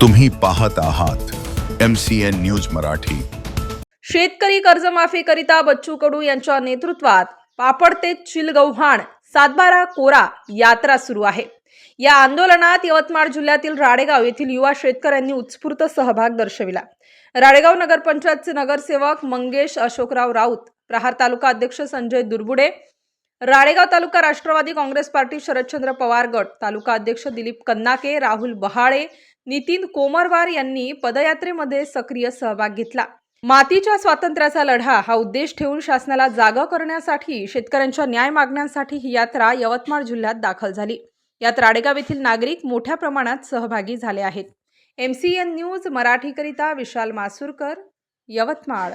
तुम्ही पाहत आहात M C N news Marathi. शेतकरी कर्जमाफीकरिता बच्चू कडू यांच्या नेतृत्वात पापड ते चिलगव्हाण सातबारा कोरा यात्रा सुरू आहे. या आंदोलनात यवतमाळ जिल्ह्यातील राडेगाव येथील युवा शेतकऱ्यांनी उत्स्फूर्त सहभाग दर्शविला. राडेगाव नगरपंचायतचे नगरसेवक मंगेश अशोकराव राऊत प्रहार तालुका अध्यक्ष संजय दुर्बुडे राळेगाव तालुका राष्ट्रवादी काँग्रेस पार्टी शरदचंद्र पवार गट. तालुका अध्यक्ष दिलीप कन्नाके राहुल बहाळे नितीन कोमरवार यांनी पदयात्रेमध्ये सक्रिय सहभाग घेतला. मातीच्या स्वातंत्र्याचा लढा हा उद्देश ठेवून शासनाला जागा करण्यासाठी शेतकऱ्यांच्या न्याय मागण्यांसाठी ही यात्रा यवतमाळ जिल्ह्यात दाखल झाली. यात राडेगाव येथील नागरिक मोठ्या प्रमाणात सहभागी झाले आहेत. एम सी एन न्यूज मराठीकरिता विशाल मासूरकर यवतमाळ.